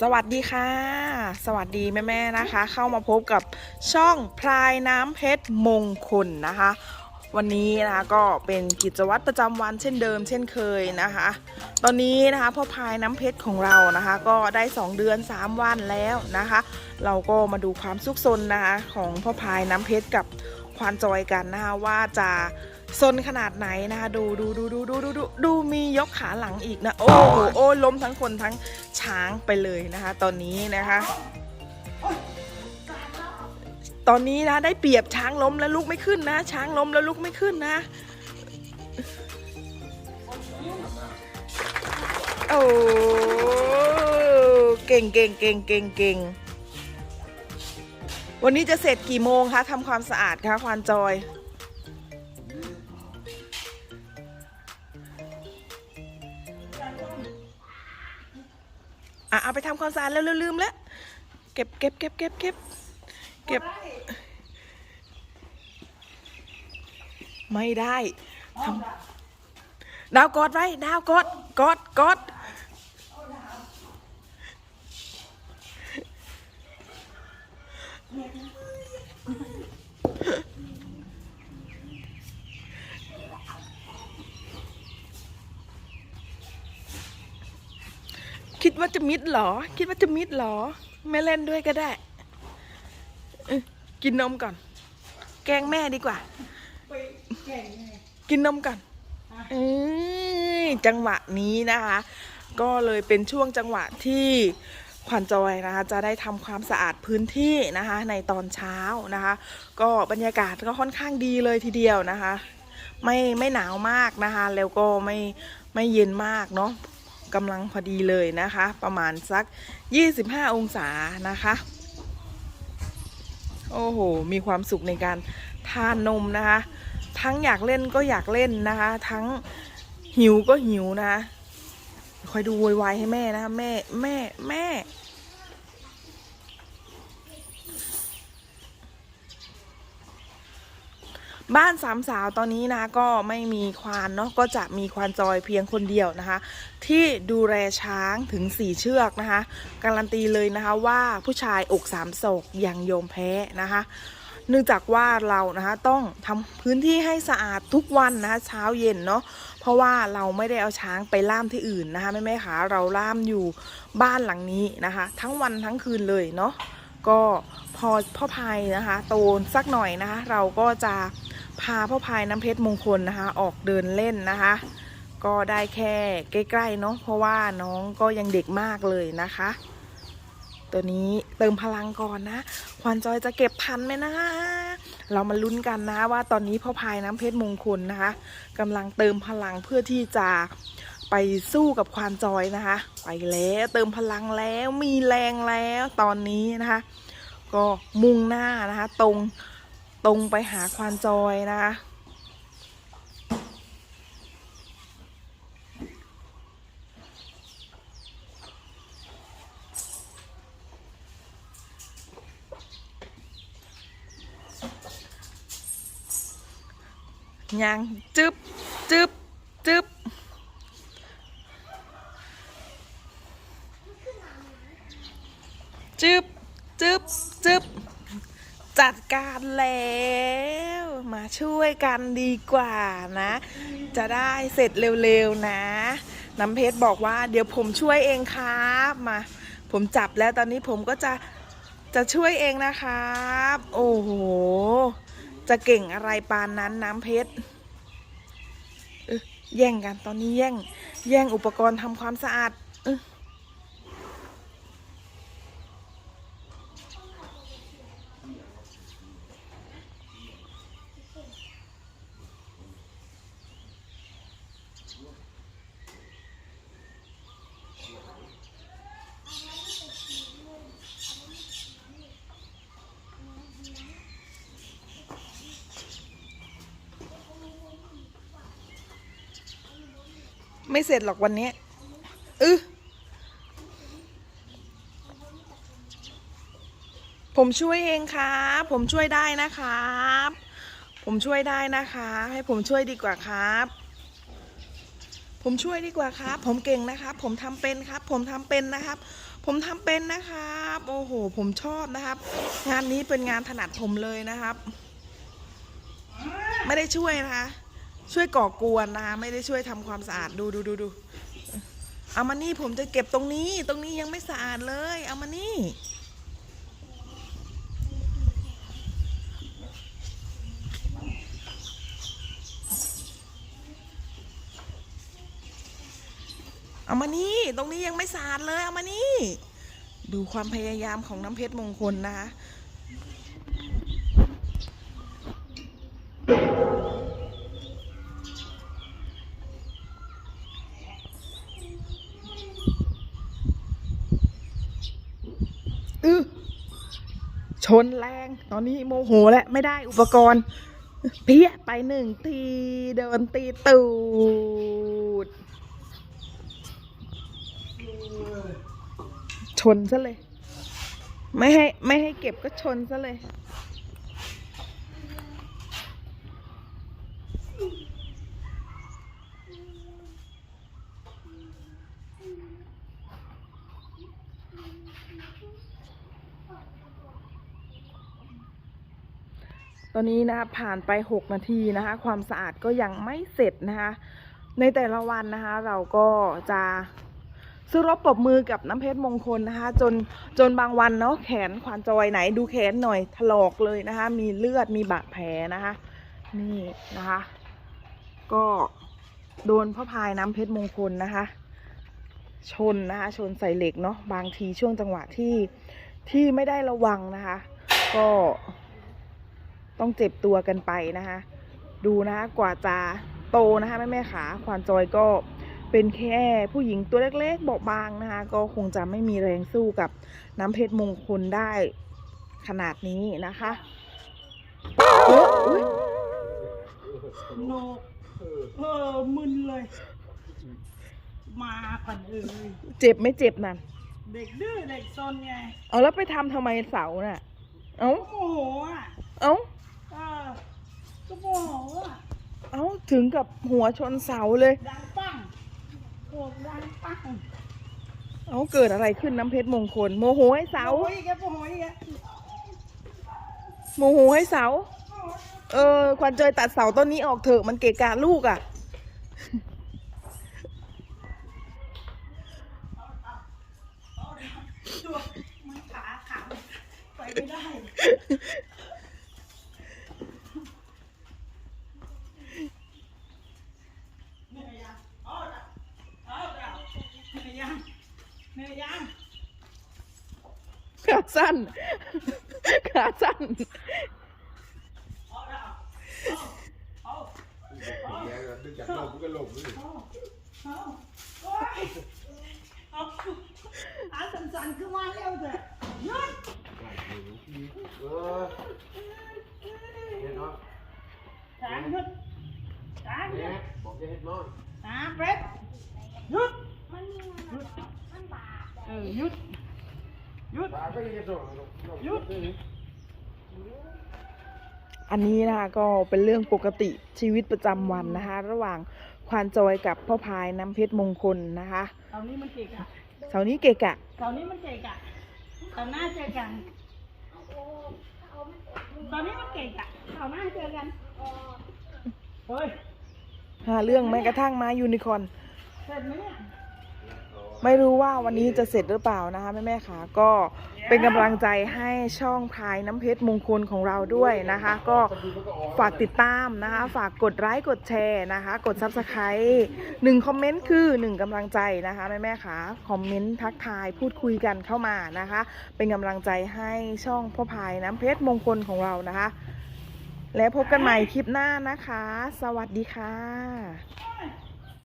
สวัสดีค่ะ สวัสดีแม่ๆนะคะ เข้ามาพบกับช่องพลายน้ำเพชรมงคลนะคะ วันนี้นะคะก็เป็นกิจวัตรประจำวันเช่นเดิม เช่นเคยนะคะ ตอนนี้นะคะพ่อพายน้ำเพชรของเรานะคะ ก็ได้ 2 เดือน 3 วันแล้วนะคะ เราก็มาดูความสุขสนนะคะของพ่อพายน้ำเพชรกับควานจอยกันนะคะว่าจะ ซนขนาดไหนนะคะดูดูดูดูดูดูดูดูมียกขาหลังอีกนะ โอ้โหโอ้ล้มทั้งคนทั้งช้างไปเลยนะคะ ตอนนี้นะคะ ตอนนี้นะได้เปรียบช้างล้มแล้วลุกไม่ขึ้นนะ ช้างล้มแล้วลุกไม่ขึ้นนะ โอ้เก่งเก่งเก่งเก่งเก่งวันนี้จะเสร็จกี่โมงคะทำความสะอาดคะควานจอย อะเอาไปทำความสะอาดแล้วลืมแล้วเก็บเก็บเก็บเก็บเก็บเก็บ ไม่ได้ทำดาวกดไว้ดาวกดกดกด คิดว่าจะมิดเหรอ คิดว่าจะมิดเหรอ ไม่เล่นด้วยก็ได้กินนมก่อน แกงแม่ดีกว่า กินนมก่อนอจังหวะนี้นะคะ ก็เลยเป็นช่วงจังหวะที่ขวัญจอยนะคะจะได้ทำความสะอาดพื้นที่นะคะ ในตอนเช้านะคะ ก็บรรยากาศก็ค่อนข้างดีเลยทีเดียวนะคะ ไม่ไม่หนาวมากนะคะ แล้วก็ไม่ไม่เย็นมากเนาะ กำลังพอดีเลยนะคะ ประมาณสัก 25 องศานะคะ โอ้โห มีความสุขในการทานนมนะคะ ทั้งอยากเล่นก็อยากเล่นนะคะ ทั้งหิวก็หิวนะคะคอยดูโวยวายให้แม่นะคะแม่แม่แม่ บ้านสามสาวตอนนี้นะก็ไม่มีควานเนาะก็จะมีควานจอยเพียงคนเดียวนะคะ ที่ดูแลช้างถึงสี่เชือกนะคะ การันตีเลยนะคะว่าผู้ชายอกสามศอกยังยอมแพ้นะคะเนื่องจากว่าเรานะคะต้องทำพื้นที่ให้สะอาดทุกวันนะคะเช้าเย็นเนาะเพราะว่าเราไม่ได้เอาช้างไปล่ามที่อื่นนะคะแม่แม่ๆคะเราล่ามอยู่บ้านหลังนี้นะคะ ทั้งวันทั้งคืนเลยเนาะก็พอพ่อพายนะคะ โตสักหน่อยนะคะ เราก็จะ พาพ่อพายน้ำเพชรมงคลนะคะ ออกเดินเล่นนะคะ ก็ได้แค่ใกล้ๆเนาะเพราะว่าน้องก็ยังเด็กมากเลยนะคะ ตัวนี้เติมพลังก่อนนะควันจอยจะเก็บทันไหมนะเรามาลุ้นกันนะว่าตอนนี้พ่อพายน้ำเพชรมงคลนะคะกำลังเติมพลังเพื่อที่จะไปสู้กับควานจอยนะคะ ไปแล้วเติมพลังแล้วมีแรงแล้วตอนนี้นะคะ ก็มุ่งหน้านะคะ ตรง ตรงไปหาควานจอยนะคะยังจึ๊บจึ๊บจึบจึบจึบจัด การแล้ว มาช่วยกันดีกว่านะ จะได้เสร็จเร็วๆนะ น้ำเพชรบอกว่าเดี๋ยวผมช่วยเองครับมา ผมจับแล้วตอนนี้ผมก็จะจะช่วยเองนะครับ โอ้โห จะเก่งอะไรปานนั้นน้ำเพชรเออแย่งกันตอนนี้แย่ง แย่งอุปกรณ์ทำความสะอาดเออ ไม่เสร็จหรอกวันนี้เออผมช่วยเองครับ ผมช่วยได้นะครับ ผมช่วยได้นะคะ ให้ผมช่วยดีกว่าครับ ผมช่วยดีกว่าครับ ผมเก่งนะครับ ผมทำเป็นครับ ผมทำเป็นนะครับ ผมทำเป็นนะครับ โอ้โห ผมชอบนะครับ งานนี้เป็นงานถนัดผมเลยนะครับ ไม่ได้ช่วยนะคะ ช่วยก่อกวนนะคะไม่ได้ช่วยทำความสะอาดดูดูดูดูเอามานี่ผมจะเก็บตรงนี้ ตรงนี้ยังไม่สะอาดเลย เอามานี่ เอามานี่ ตรงนี้ยังไม่สะอาดเลย เอามานี่ ดูความพยายามของน้ำเพชรมงคลนะคะ อือ ชนแรง ตอนนี้โมโหแล้วไม่ได้อุปกรณ์ เพี้ยไปหนึ่งทีเดินตีตูด ชนซะเลย ไม่ให้ไม่ให้เก็บก็ชนซะเลย อนนี้นะคะผ่านไป 6 นาทีนะคะ ความสะอาดก็ยังไม่เสร็จนะคะ ในแต่ละวันนะคะ เราก็จะซื้อรบปรบมือกับน้ำเพชรมงคลนะคะ จนจนบางวันเนาะแขนขวานจอยไหนดูแขนหน่อยถลอกเลยนะคะ มีเลือดมีบาดแผลนะคะ นี่นะคะ ก็โดนพ่อพายน้ำเพชรมงคลนะคะ ชนนะคะชนใส่เหล็กเนาะบางทีช่วงจังหวะที่ที่ไม่ได้ระวังนะคะ ก็ ต้องเจ็บตัวกันไปนะคะ ดูนะคะกว่าจะโตนะคะแม่แม่ขาควานจอยก็เป็นแค่ผู้หญิงตัวเล็กๆเบาบางนะคะ ก็คงจะไม่มีแรงสู้กับน้ำเพชรมงคลได้ขนาดนี้นะคะเอ้ยอุ๊ยโนกเออมึนเลย มาก่อนเอ้ยเจ็บไม่เจ็บนั่นเด็กดื้อเด็กซนไง เอาแล้วไปทำทำไมเสาน่ะ เอ้าก็โมโหอะ เอ้า เออก็โมโหอะ เอ้า ถึงกับหัวชนเสาเลย ดังปังโขกดังปังเอ้าเกิดอะไรขึ้นน้ำเพชรมงคล โมโหให้เสา โอ้ยแกโมโหอีกแกโมโหให้เสา เออ ควันเจยตัดเสาต้นนี้ออกเถอะ มันเกะกะลูกอะ่ะตัวมันขาขาไปไม่ได้เหนื่อยยังเอาละเอาละเหนื่อ ยยังเหนื่อยยังขาสั้น ขาสั้น เอาละเอาเอาแย่ดึงจากลมมันก็ลมนี่เอาเอาโอ้ยเอาอาสันๆขึ้นมาเร็วเถอะหยุดเออเฮ็ดน้อยจางหยุดจางหยุแย่ดบอกจะเฮ็ดน้อยจางเป็ดหยุดหยุด เออหยุดหยุดตาก็ยังจะส่งหยุดอันนี้นะคะก็เป็นเรื่องปกติชีวิตประจำวันนะคะ ระหว่างควานจอยกับพ่อพายน้ำเพชรมงคลนะคะเสาร์นี้มันเกะกะเสาร์นี้เกะกะ เสาร์นี้มันเกะกะเสาร์หน้าเจอกันเสาร์นี้มันเกะกะเสาร์หน้าเจอกันเฮ้ยหาเรื่องแม้กระทั่งมายูนิคอร์น เสร็จไหมเนี่ย ไม่รู้ว่าวันนี้จะเสร็จหรือเปล่านะคะแม่แม่ค่ะก็เป็นกำลังใจให้ช่องพายน้ำเพชรมงคลของเราด้วยนะคะ ก็ฝากติดตามนะคะ ฝากกดไลค์กดแชร์นะคะ กดซับสไครต์หนึ่งคอมเมนต์คือหนึ่งกำลังใจนะคะแม่แม่ค่ะคอมเมนต์ทักทายพูดคุยกันเข้ามานะคะ เป็นกำลังใจให้ช่องพ่อพายน้ำเพชรมงคลของเรานะคะ และพบกันใหม่คลิปหน้านะคะ สวัสดีค่ะ